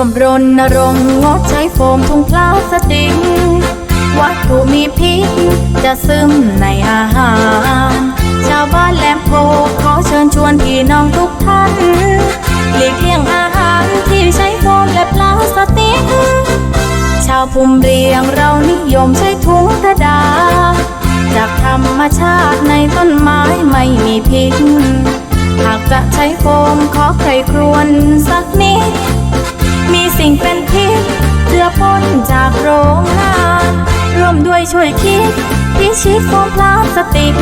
รณรงค์งดใช้โฟมถุงพลาสติก วัตถุมีพิษจะซึมในอาหาร ชาวบ้านแหลมโพขอเชิญชวนพี่น้องทุกท่านหลีกเลี่ยงอาหารที่ใช้โฟมและพลาสติก ชาวภูมิเรียงเรานิยมใช้ถุงกระดาษจากธรรมชาติในต้นไม้ไม่มีพิษหากจะใช้โฟมขอใครครวญสักนิด มีสิ่งเป็นพิษเจือพ่นจากโรงงาน ร่วมด้วยช่วยคิดพิชิตโฟมพลาสติก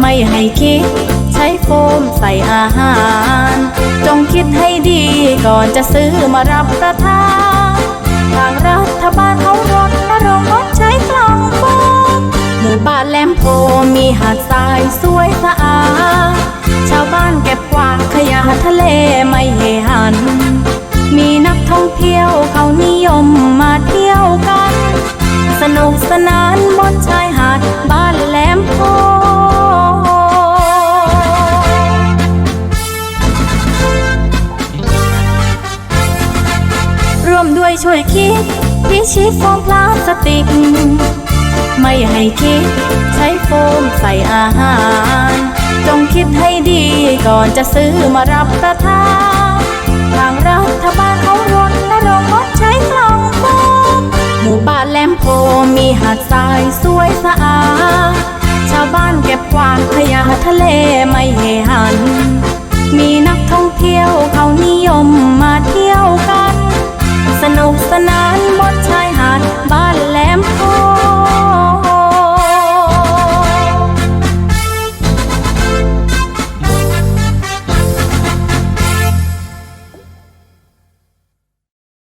ไม่ให้คิด ใช้โฟมใส่อาหาร จงคิดให้ดีก่อนจะซื้อมารับประทานทางรัฐบาลเขารณรงค์งดใช้กล่องโฟมหมู่บ้านแหลมโพมีหาดทรายสวยสะอาดชาวบ้านเก็บกวาดขยะทะเลไม่เหัน เขานิยมมาเที่ยวกัน สนุกสนานบนชายหาดบ้านแหลมโพร่วมด้วยช่วยคิดพิชิตโฟมพลาสติก ไม่ให้คิดใช้โฟมใส่อาหาร จงคิดให้ดีก่อนจะซื้อมารับประทานาดทรายสวยสะอาดชาวบ้านเก็บกวาดขยะทะเลไม่เฮหัน มีนักท่องเที่ยวเขานิยม